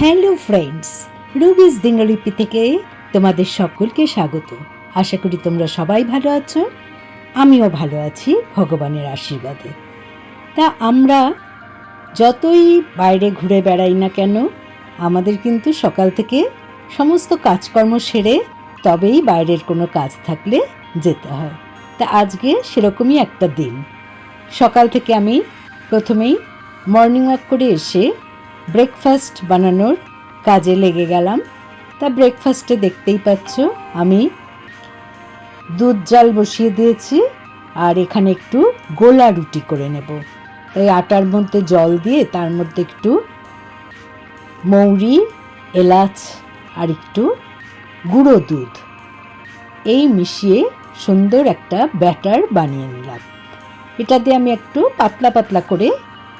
Hello friends, রুবিস দিনলিপি থেকে তোমাদের সকলকে স্বাগত। আশা করি তোমরা সবাই ভালো আছো, আমিও ভালো আছি ভগবানের আশীর্বাদে। তা আমরা যতই বাইরে ঘুরে বেড়াই না কেন, আমাদের কিন্তু সকাল থেকে সমস্ত কাজকর্ম সেরে তবেই বাইরের কোনো কাজ থাকলে যেতে হয়। তা আজকে সেরকমই একটা দিন। সকাল থেকে আমি প্রথমেই মর্নিং ওয়াক করে এসে ব্রেকফাস্ট বানানোর কাজে লেগে গেলাম। তা ব্রেকফাস্টে দেখতেই পাচ্ছ, আমি দুধ জাল বসিয়ে দিয়েছি আর এখানে একটু গোলা রুটি করে নেব। তাই আটার মধ্যে জল দিয়ে তার মধ্যে একটু মৌরি, এলাচ আর একটু গুঁড়ো দুধ। এই মিশিয়ে সুন্দর একটা ব্যাটার বানিয়ে নিলাম। এটা দিয়ে আমি একটু পাতলা পাতলা করে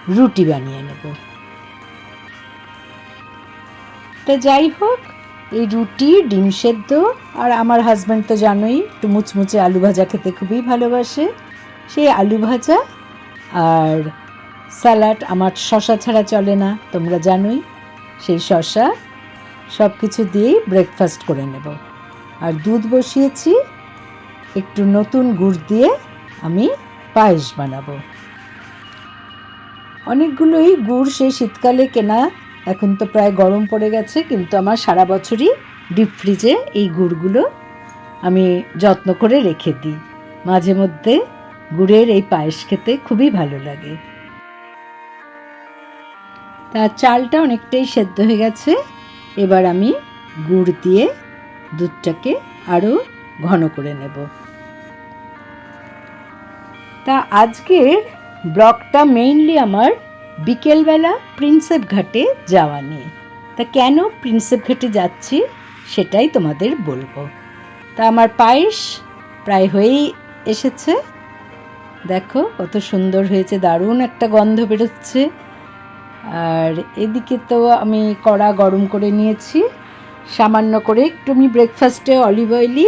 রুটি বানিয়ে নেব। তা যাই হোক, এই রুটি, ডিম সেদ্ধ, আর আমার হাজব্যান্ড তো জানোই, একটু মুচমুচে আলু ভাজা খেতে খুবই ভালোবাসে। সেই আলু ভাজা আর স্যালাড আমার শশা ছাড়া চলে না, তোমরা জানোই। সেই শশা সব কিছু দিয়েই ব্রেকফাস্ট করে নেব। আর দুধ বসিয়েছি, একটু নতুন গুড় দিয়ে আমি পায়েস বানাবো। অনেকগুলোই গুড় সেই শীতকালে কেনা এখন তো প্রায় গরম পড়ে গেছে, কিন্তু আমার সারা বছরই ডিপ ফ্রিজে এই গুড়গুলো আমি যত্ন করে রেখে দিই। মাঝে মধ্যে গুড়ের এই পায়েস খেতে খুবই ভালো লাগে। তা চালটা অনেকটাই সেদ্ধ হয়ে গেছে, এবার আমি গুড় দিয়ে দুধটাকে আরও ঘন করে নেব। তা আজকের ব্লগটা মেইনলি আমার বিকেলবেলা প্রিন্সেপ ঘাটে যাওয়া নিয়ে। তা কেন প্রিন্সেপ ঘাটে যাচ্ছি সেটাই তোমাদের বলব। তা আমার পায়েস প্রায় হয়েই এসেছে। দেখো কত সুন্দর হয়েছে, দারুণ একটা গন্ধ বেরোচ্ছে। আর এদিকে তো আমি কড়া গরম করে নিয়েছি। সামান্য করে একটু আমি ব্রেকফাস্টে অলিভ অয়েলই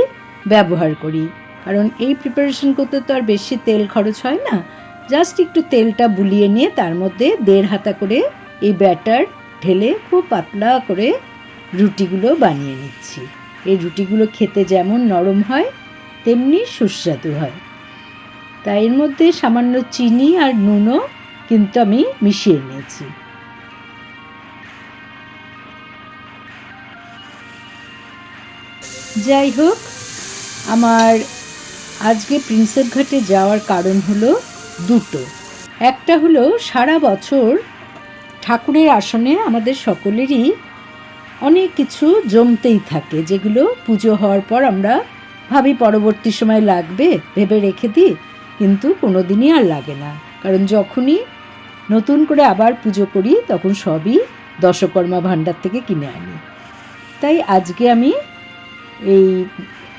ব্যবহার করি। কারণ এই প্রিপারেশন করতে তো আর বেশি তেল খরচ হয় না। জাস্ট একটু তেলটা বুলিয়ে নিয়ে তার মধ্যে দেড় হাতা করে এই ব্যাটার ঢেলে খুব পাতলা করে রুটিগুলো বানিয়ে নিচ্ছি। এই রুটিগুলো খেতে যেমন নরম হয়, তেমনি সুস্বাদু হয়। তাই এর মধ্যে সামান্য চিনি আর নুনও কিন্তু আমি মিশিয়ে নিয়েছি। যাই হোক, আমার আজকে প্রিন্সেপ ঘাটে যাওয়ার কারণ হলো দুটো। একটা হলো সারা বছর ঠাকুরের আসনে আমাদের সকলেরই অনেক কিছু জমতেই থাকে, যেগুলো পুজো হওয়ার পর আমরা ভাবি পরবর্তী সময় লাগবে, ভেবে রেখে দিই, কিন্তু কোনো দিনই আর লাগে না। কারণ যখনই নতুন করে আবার পুজো করি, তখন সবই দশকর্মা ভাণ্ডার থেকে কিনে আনি। তাই আজকে আমি এই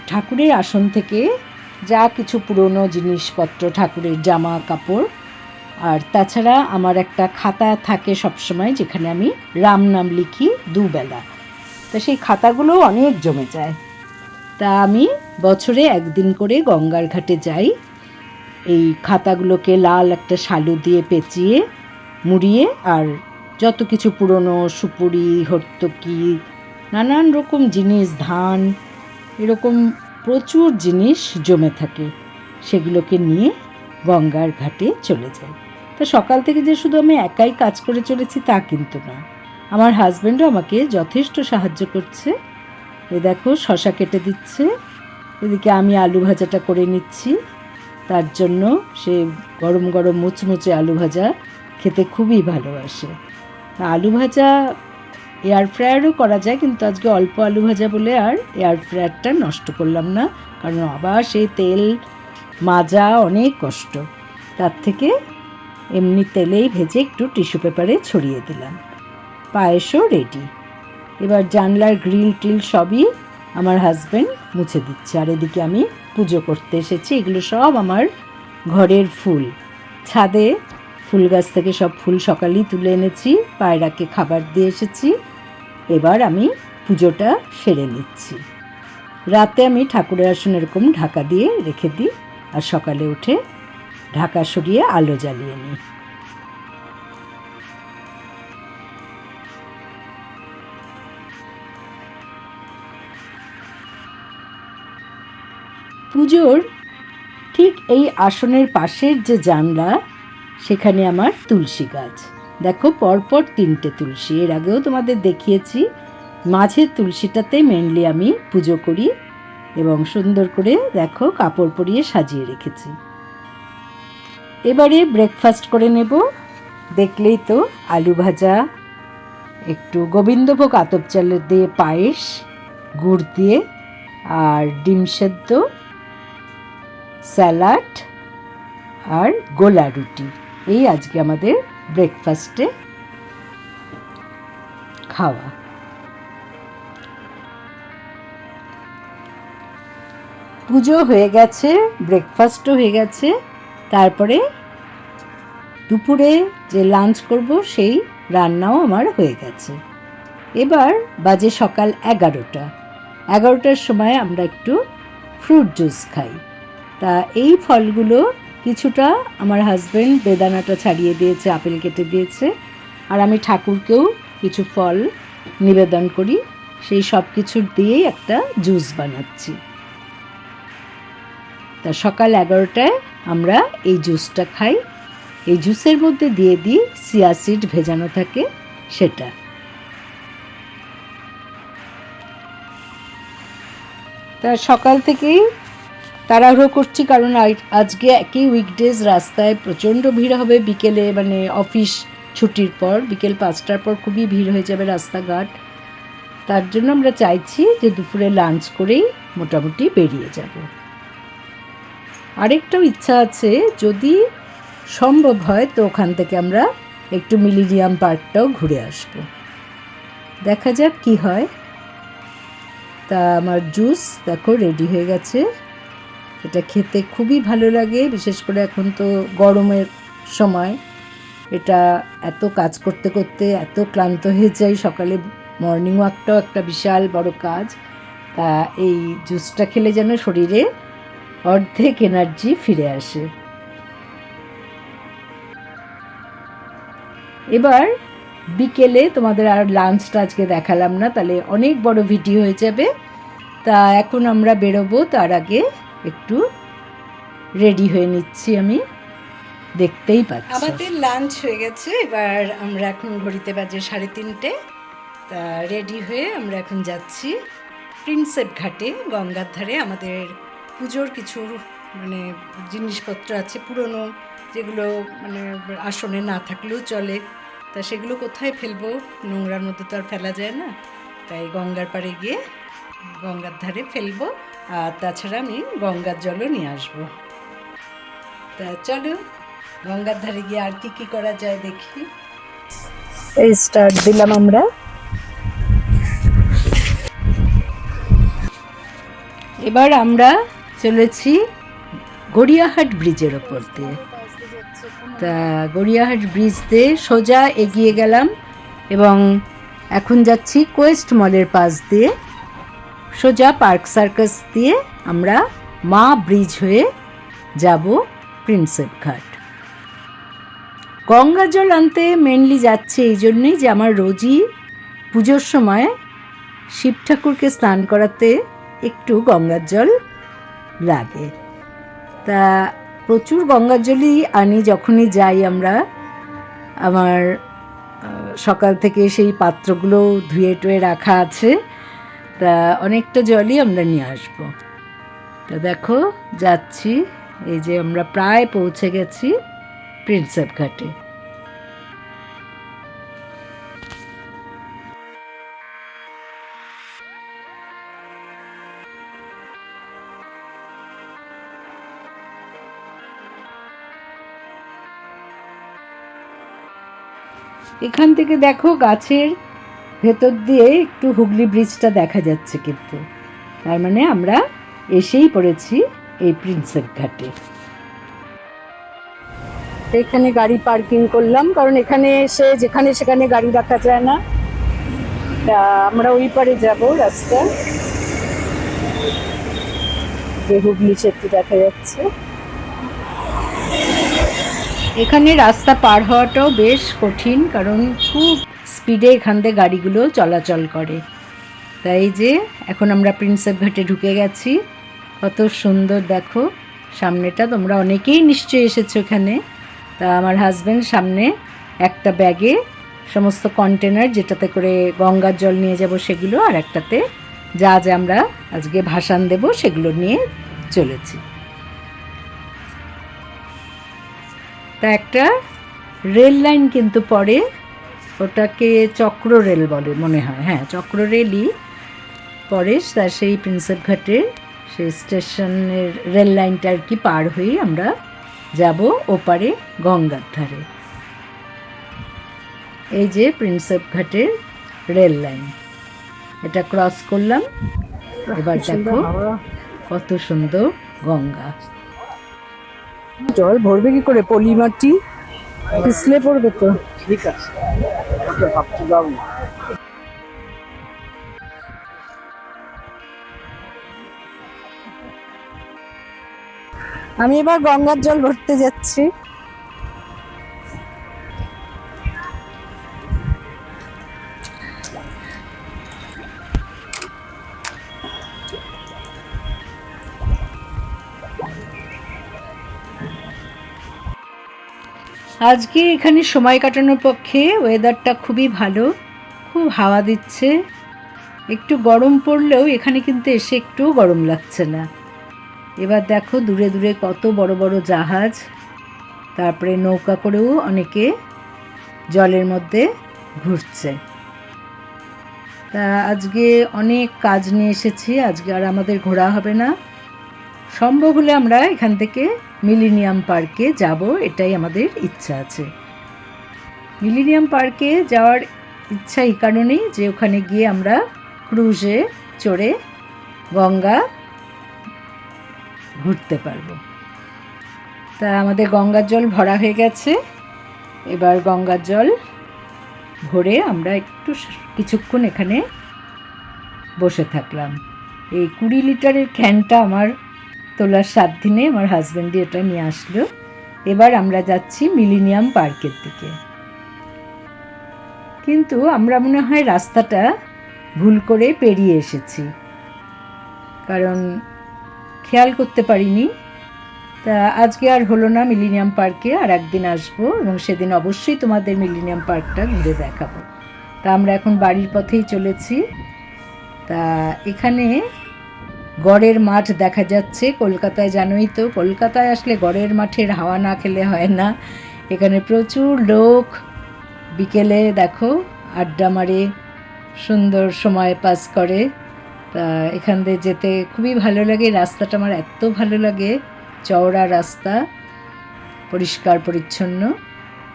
ঠাকুরের আসন থেকে যা কিছু পুরনো জিনিসপত্র, ঠাকুরের জামা, কাপড়। আর তাছাড়া আমার একটা খাতা থাকে সবসময় যেখানে আমি রাম নাম লিখি দুবেলা। তা সেই খাতাগুলো অনেক জমে যায়। তা আমি বছরে একদিন করে গঙ্গার ঘাটে যাই। এই খাতাগুলোকে লাল একটা শালু দিয়ে পেঁচিয়ে, মুড়িয়ে আর যত কিছু পুরনো সুপুরি, হর্তকি, নানান রকম জিনিস, ধান, এরকম প্রচুর জিনিস জমে থাকে, সেগুলোকে নিয়ে গঙ্গার ঘাটে চলে যাই তা সকাল থেকে যে শুধু আমি একাই কাজ করে চলেছি তা কিন্তু না। আমার হাজব্যান্ডও আমাকে যথেষ্ট সাহায্য করছে। এ দেখো শশা কেটে দিচ্ছে, এদিকে আমি আলু ভাজাটা করে নিচ্ছি। তার জন্য সে গরম গরম মুচমুচে আলু ভাজা খেতে খুবই ভালোবাসে। আলু ভাজা এয়ার ফ্রায়ারও করা যায়, কিন্তু আজকে অল্প আলু ভাজা বলে আর এয়ার ফ্রায়ারটা নষ্ট করলাম না, কারণ আবার সেই তেল মাজা অনেক কষ্ট। তার থেকে এমনি তেলেই ভেজে একটু টিস্যু পেপারে ছড়িয়ে দিলাম। পায়েসও রেডি এবার জানলার গ্রিল টিল সবই আমার হাজব্যান্ড মুছে দিচ্ছে। আর এদিকে আমি পুজো করতে এসেছি, এগুলো সব আমার ঘরের ফুল। ছাদে ফুল গাছ থেকে সব ফুল সকালেই তুলে এনেছি, পায়রাকে খাবার দিয়ে এসেছি। এবার আমি পুজোটা সেরে নিচ্ছি। রাতে আমি ঠাকুরের আসন এরকম ঢাকা দিয়ে রেখে দিই আর সকালে উঠে ঢাকা সরিয়ে আলো জ্বালিয়ে নিই। পুজোর ঠিক এই আসনের পাশের যে জানলা, সেখানে আমার তুলসী গাছ। দেখো, পরপর তিনটে তুলসী। এর আগেও তোমাদের দেখিয়েছি, মাঝের তুলসীটাতে মেনলি আমি পুজো করি এবং সুন্দর করে দেখো কাপড় পরিয়ে সাজিয়ে রেখেছি। এবারে ব্রেকফাস্ট করে নেব। দেখলেই তো আলু ভাজা, একটু গোবিন্দভোগ আতপ চালের দিয়ে পায়েস, গুড় দিয়ে, আর ডিম সেদ্ধ, স্যালাড, আর গোলা রুটি। এই আজকে আমাদের ব্রেকফাস্টে খাওয়া। পুজো হয়ে গেছে, ব্রেকফাস্টও হয়ে গেছে, তারপরে দুপুরে যে লাঞ্চ করব, সেই রান্নাও আমার হয়ে গেছে। এবার বাজে সকাল এগারোটা। এগারোটার সময় আমরা একটু ফ্রুট জুস খাই। তা এই ফলগুলো কিছুটা আমার হাজব্যান্ড বেদানাটা ছাড়িয়ে দিয়েছে, আপেল কেটে দিয়েছে। আর আমি ঠাকুরকেও কিছু ফল নিবেদন করি, সেই সব কিছুর দিয়েই একটা জুস বানাচ্ছি। তা সকাল এগারোটায় আমরা এই জুসটা খাই। এই জুসের মধ্যে দিয়ে দিই সিয়াসিড ভেজানো থাকে সেটা। তা সকাল থেকেই তাড়াহুড়ো করছি কারণ আজকে একই উইকডেজ রাস্তায় প্রচণ্ড ভিড় হবে বিকেলে মানে অফিস ছুটির পর, বিকেল পাঁচটার পর খুবই ভিড় হয়ে যাবে রাস্তাঘাট। তার জন্য আমরা চাইছি যে দুপুরে লাঞ্চ করেই মোটামুটি বেরিয়ে যাব। আরেকটাও ইচ্ছা আছে, যদি সম্ভব হয় তো ওখান থেকে আমরা একটু মিলিনিয়াম পার্কটাও ঘুরে আসব। দেখা যাক কি হয়। তা আমার জুস দেখো রেডি হয়ে গেছে। এটা খেতে খুবই ভালো লাগে, বিশেষ করে এখন তো গরমের সময়। এটা এত কাজ করতে করতে এত ক্লান্ত হয়ে যাই, সকালে মর্নিং ওয়াকটাও একটা বিশাল বড় কাজ। তা এই জুসটা খেলে যেন শরীরে অর্ধেক এনার্জি ফিরে আসে। এবার বিকেলে তোমাদের আর লাঞ্চটা আজকে দেখালাম না, তাহলে অনেক বড় ভিডিও হয়ে যাবে। তা এখন আমরা বেরোবো, তার আগে একটু রেডি হয়ে নিচ্ছি আমি। দেখতেই পাচ্ছি। আমাদের লাঞ্চ হয়ে গেছে। এবার আমরা এখন ঘড়িতে বাজে সাড়ে তিনটে। তা রেডি হয়ে আমরা এখন যাচ্ছি প্রিন্সেপ ঘাটে, গঙ্গার ধারে। আমাদের পুজোর কিছু মানে জিনিসপত্র আছে পুরনো, যেগুলো মানে আসনে না থাকলেও চলে। তা সেগুলো কোথায় ফেলব? নোংরার মধ্যে তো আর ফেলা যায় না। তাই গঙ্গার পাড়ে গিয়ে গঙ্গার ধারে ফেলব। আর তাছাড়া আমি গঙ্গার জলও নিয়ে আসব। তা চলো গঙ্গার ধারে গিয়ে আর কি কি করা যায় দেখি। এই স্টার্ট দিলাম আমরা। এবার আমরা চলেছি গড়িয়াহাট ব্রিজের ওপর দিয়ে। তা গড়িয়াহাট ব্রিজ দিয়ে সোজা এগিয়ে গেলাম এবং এখন যাচ্ছি কোয়েস্ট মলের পাশ দিয়ে। সোজা পার্ক সার্কাস দিয়ে আমরা মা ব্রিজ হয়ে যাব প্রিন্সেপ ঘাট। গঙ্গা জল আনতে মেনলি যাচ্ছে এই জন্যেই যে আমার রোজই পুজোর সময় শিব ঠাকুরকে স্নান করাতে একটু গঙ্গার জল লাগে। তা প্রচুর গঙ্গার জলই আনি যখনই যাই আমরা। আমার সকাল থেকে সেই পাত্রগুলো ধুয়ে টুয়ে রাখা আছে। তা অনেকটা জলই আমরা নিয়ে আসব। তা দেখো, যাচ্ছি। এই যে আমরা প্রায় পৌঁছে গেছি প্রিন্সেপ ঘাটে। এখান থেকে দেখো গাছের ভেতর দিয়ে একটু হুগলি ব্রিজটা দেখা যাচ্ছে কিন্তু। তার মানে আমরা এসেই পড়েছি এই প্রিন্সেপ ঘাটে। এখানে গাড়ি পার্কিং করলাম, কারণ এখানে এসে যেখানে সেখানে গাড়ি রাখা যায় না। তা আমরা ওই পারে যাব রাস্তা। যে হুগলি সেতু দেখা যাচ্ছে। এখানে রাস্তা পার হওয়াটাও বেশ কঠিন, কারণ খুব স্পিডে এখান থেকে গাড়িগুলো চলাচল করে। তাই যে, এখন আমরা প্রিন্সেপ ঘাটে ঢুকে গেছি। কত সুন্দর, দেখো। সামনেটা তোমরা অনেকেই নিশ্চয়ই এসেছ এখানে। তা আমার হাজব্যান্ড সামনে একটা ব্যাগে সমস্ত কন্টেনার যেটাতে করে গঙ্গার জল নিয়ে যাব সেগুলো, আর একটাতে যা যা আমরা আজকে ভাসান দেব সেগুলো নিয়ে চলেছি। তা একটা রেল লাইন কিন্তু পরে ওটাকে চক্র রেল বলে মনে হয়। হ্যাঁ চক্র রেলই পরে তা সেই প্রিন্সেপ ঘাটের সেই স্টেশনের রেল লাইনটা আর কি পার হয়ে আমরা যাব ওপারে গঙ্গার ধারে। এই যে প্রিন্সেপ ঘাটের রেল লাইন। এটা ক্রস করলাম। এবার দেখো কত সুন্দর গঙ্গা। জল ভরবে কি করে? পলি মাটি? পিছলে পড়বে তো। ঠিক আছে। আমি এবার গঙ্গার জল ভরতে যাচ্ছি। আজকে এখানে সময় কাটানোর পক্ষে ওয়েদারটা খুবই ভালো, খুব হাওয়া দিচ্ছে। একটু গরম পড়লেও এখানে কিন্তু এসে একটু গরম লাগছে না। এবার দেখো দূরে দূরে কত বড় বড় জাহাজ, তারপরে নৌকা করেও অনেকে জলের মধ্যে ঘুরছে। তা আজকে অনেক কাজ নিয়ে এসেছি, আজকে আর আমাদের ঘোরা হবে না। সম্ভব হলে আমরা এখান থেকে মিলিনিয়াম পার্কে যাব, এটাই আমাদের ইচ্ছা আছে। মিলিনিয়াম পার্কে যাওয়ার ইচ্ছা এই কারণেই যে ওখানে গিয়ে আমরা ক্রুজে চড়ে গঙ্গা ঘুরতে পারব। তা আমাদের গঙ্গার জল ভরা হয়ে গেছে। এবার গঙ্গার জল ভরে আমরা একটু কিছুক্ষণ এখানে বসে থাকলাম। এই কুড়ি লিটারের ক্যানটা আমার তোলার সাত দিনে আমার হাজব্যান্ডই এটা নিয়ে আসলো। এবার আমরা যাচ্ছি মিলিনিয়াম পার্কের দিকে। কিন্তু আমরা মনে হয় রাস্তাটা ভুল করে পেরিয়ে এসেছি। কারণ খেয়াল করতে পারিনি। তা আজকে আর হলো না মিলিনিয়াম পার্কে আর একদিন আসব এবং সেদিন অবশ্যই তোমাদের মিলিনিয়াম পার্কটা ঘুরে দেখাবো। তা আমরা এখন বাড়ির পথেই চলেছি। তা এখানে গড়ের মাঠ দেখা যাচ্ছে। কলকাতায় জানোই তো, কলকাতায় আসলে গড়ের মাঠের হাওয়া না খেলে হয় না। এখানে প্রচুর লোক। বিকেলে দেখো, আড্ডা মারে, সুন্দর সময় পাস করে। তা এখান দিয়ে যেতে খুবই ভালো লাগে। রাস্তাটা আমার এত ভালো লাগে, চওড়া রাস্তা, পরিষ্কার পরিচ্ছন্ন।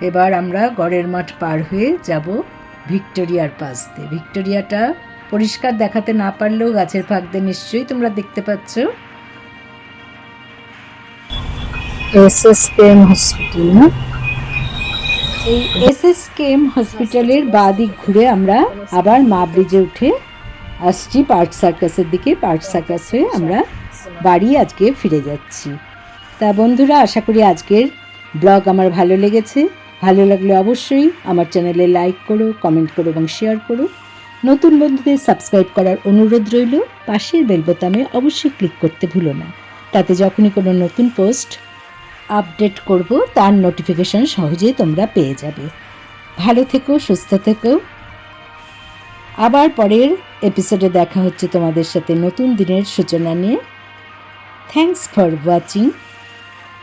এবার আমরা গড়ের মাঠ পার হয়ে যাব ভিক্টোরিয়ার পাশ দিয়ে। ভিক্টোরিয়াটা পরিষ্কার দেখাতে না পারলেও গাছের ফাঁক দিয়ে নিশ্চয়ই তোমরা দেখতে পাচ্ছ। এস এস কেম হসপিটাল না? এই এস এস কেএম হসপিটালের বাঁ দিক ঘুরে আমরা আবার মা ব্রিজে উঠে আসছি পার্ক সার্কাসের দিকে। পার্ক সার্কাস হয়ে আমরা বাড়ি আজকে ফিরে যাচ্ছি। তা বন্ধুরা আশা করি আজকের ব্লগ আমার ভালো লেগেছে। ভালো লাগলে অবশ্যই আমার চ্যানেলে লাইক করো কমেন্ট করো এবং শেয়ার করো। নতুন বন্ধুদের সাবস্ক্রাইব করার অনুরোধ রইল। পাশের বেল বোতামে অবশ্যই ক্লিক করতে ভুলো না। তাতে যখনই কোনো নতুন পোস্ট আপডেট করব, তার নোটিফিকেশন সহজেই তোমরা পেয়ে যাবে। ভালো থেকো, সুস্থ থেকো। আবার পরের এপিসোডে দেখা হচ্ছে তোমাদের সাথে নতুন দিনের সূচনা নিয়ে। Thanks for watching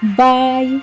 by